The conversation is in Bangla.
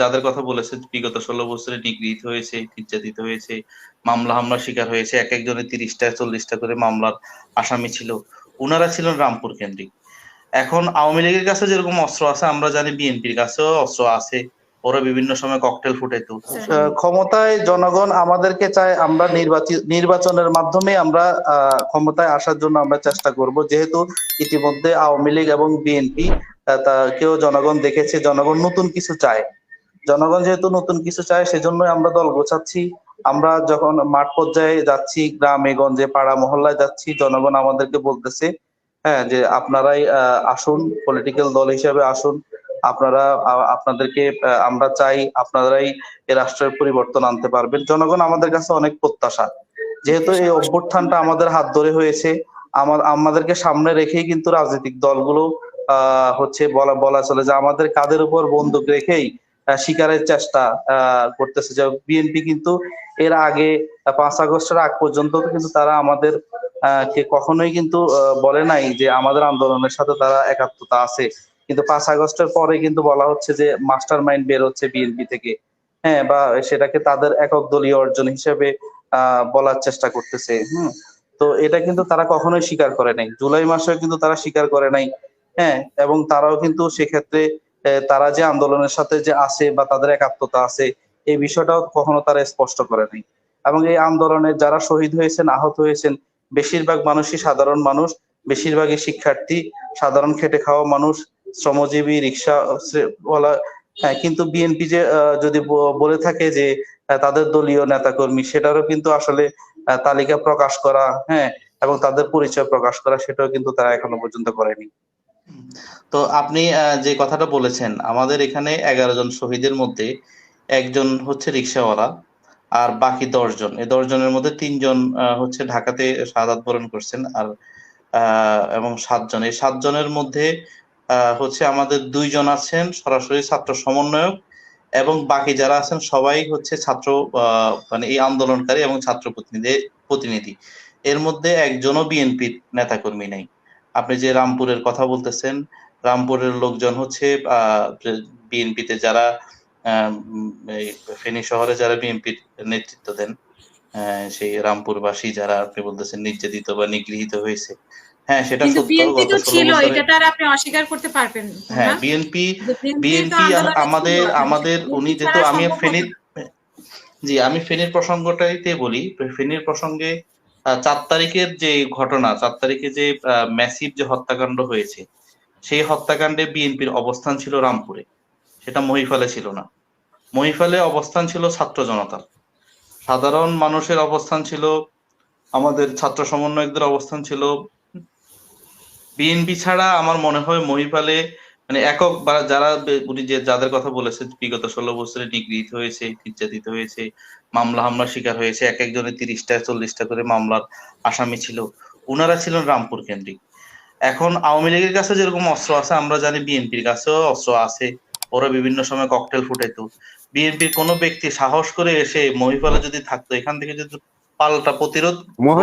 যাদের কথা বলেছে, বিগত ষোলো বছরে নিগৃহীত হয়েছে, নির্যাতিত হয়েছে, মামলা হামলার শিকার হয়েছে, এক একজনের তিরিশটা, চল্লিশটা করে মামলার আসামি ছিল। উনারা ছিলেন রামপুর কেন্দ্রিক। এখন আওয়ামী লীগের কাছে যেরকম অস্ত্র আছে, আমরা জানি বিএনপির কাছেও অস্ত্র আছে। ওরা বিভিন্ন সময় ককটেল ফুটাইতো। ক্ষমতায় জনগণ আমাদেরকে চায় আমরা নির্বাচনের মাধ্যমে আমরা ক্ষমতায় আসার জন্য আমরা চেষ্টা করব। যেহেতু ইতিমধ্যে আওয়ামী লীগ এবং বিএনপি কেউ জনগণ দেখেছে, জনগণ নতুন কিছু চায়। জনগণ যেহেতু নতুন কিছু চায়, সেজন্যই আমরা দল গোছাচ্ছি। আমরা যখন মাঠ পর্যায়ে যাচ্ছি, গ্রামে, গঞ্জে, পাড়া, মহল্লায় যাচ্ছি, জনগণ আমাদেরকে বলতেছে হ্যাঁ যে আপনারাই আসুন পলিটিক্যাল দল হিসেবে আসুন। আপনারা আপনাদেরকে আমরা চাই আপনারাই এ রাষ্ট্রের পরিবর্তন আনতে পারবেন। জনগণ আমাদের কাছে অনেক প্রত্যাশা। যেহেতু এই অভ্যুত্থানটা আমাদের হাত ধরে হয়েছে, আমার, আমাদেরকে সামনে রেখেই কিন্তু রাজনৈতিক দলগুলো, আহ, হচ্ছে বলা বলা চলে যে আমাদের কাদের উপর বন্দুক রেখেই শিকারের চেষ্টা করতেছে। যে বিএনপি কিন্তু এর আগে পাঁচ আগস্টের আগ পর্যন্ত কিন্তু তারা আমাদের কে কখনোই কিন্তু বলে নাই যে আমাদের আন্দোলনের সাথে তারা একাত্মতা আছে। কিন্তু পাঁচ আগস্টের পরে কিন্তু বলা হচ্ছে যে মাস্টার মাইন্ড বের হচ্ছে বিএনপি থেকে। হ্যাঁ বা সেটাকে তাদের একক দলীয় অর্জন হিসেবে বলার চেষ্টা করতেছে। হম, তো এটা কিন্তু তারা কখনোই স্বীকার করে নাই। জুলাই মাসেও কিন্তু তারা স্বীকার করে নাই। হ্যাঁ এবং তারাও কিন্তু সেক্ষেত্রে তারা যে আন্দোলনের সাথে যে আছে বা তাদের একাত্মতা আছে, এই বিষয়টাও কখনো তারা স্পষ্ট করে নাই। এবং এই আন্দোলনে যারা শহীদ হয়েছেন, আহত হয়েছেন, বেশিরভাগ মানুষই সাধারণ মানুষ, বেশিরভাগই শিক্ষার্থী, সাধারণ খেটে খাওয়া মানুষ, শ্রমজীবী, রিক্সা বলা হ্যাঁ কিন্তু বিএনপি যে যদি বলে থাকে যে তাদের দলীয় নেতাকর্মী, সেটারও কিন্তু আসলে তালিকা প্রকাশ করা হ্যাঁ এবং তাদের পরিচয় প্রকাশ করা, সেটাও কিন্তু তারা এখনও পর্যন্ত করেনি। তো আপনি যে কথাটা বলেছেন, আমাদের এখানে এগারো জন শহীদের মধ্যে একজন হচ্ছে রিক্সাওয়ালা আর বাকি দশ জন। এই দশ জনের মধ্যে তিনজন হচ্ছে ঢাকাতে শাহাদাত বরণ করছেন আর এবং সাতজন এই সাতজনের মধ্যে হচ্ছে আমাদের দুইজন আছেন সরাসরি ছাত্র সমন্বয়ক এবং বাকি যারা আছেন সবাই হচ্ছে ছাত্র মানে এই আন্দোলনকারী এবং ছাত্র প্রতিনিধি প্রতিনিধি। এর মধ্যে একজনও বিএনপির নেতাকর্মী নেই। আপনি যে রামপুরের কথা বলতেছেন রামপুরের লোকজন হচ্ছে বিএনপিতে যারা ফেনী শহরে যারা বিএনপির নেতৃত্ব দেন সেই রামপুরবাসী যারা আপনি বলতেছেন নির্যাতিত বা নিগৃহীত হয়েছে। হ্যাঁ সেটা ছিল এটা আপনি অস্বীকার করতে পারবেন হ্যাঁ বিএনপি বিএনপি আমাদের আমাদের উনি যেহেতু আমি ফেনীর জি আমি ফেনীর প্রসঙ্গটাইতে বলি ফেনীর প্রসঙ্গে চার তারিখের যে ঘটনা, চার তারিখে যে ম্যাসিভ যে হত্যাকাণ্ড হয়েছে, সেই হত্যাকাণ্ডে বিএনপির অবস্থান ছিল রামপুরে। সেটা মহিফালে ছিল না। মহিফালে অবস্থান ছিল ছাত্র জনতার সাধারণ মানুষের অবস্থান ছিল, আমাদের ছাত্র সমন্বয়কদের অবস্থান ছিল। বিএনপি ছাড়া আমার মনে হয় মহিপালে মানে একক বা যারা উনি যে যাদের কথা বলেছে, বিগত ষোলো বছরে নিগৃহীত হয়েছে নির্যাতিত হয়েছে, মামলা হামলার শিকার হয়েছে, এক একজনের তিরিশটা, চল্লিশটা করে মামলার আসামি ছিল। উনারা ছিলেন রামপুর কেন্দ্রিক। এখন আওয়ামী লীগের কাছে যেরকম অস্ত্র আছে, আমরা জানি বিএনপির কাছেও অস্ত্র আছে। ওরা বিভিন্ন সময় ককটেল ফুটাইতো। বিএনপির কোনো ব্যক্তি সাহস করে এসে মহিপালে যদি থাকতো, এখান থেকে যদি পাল্টা প্রতিরোধ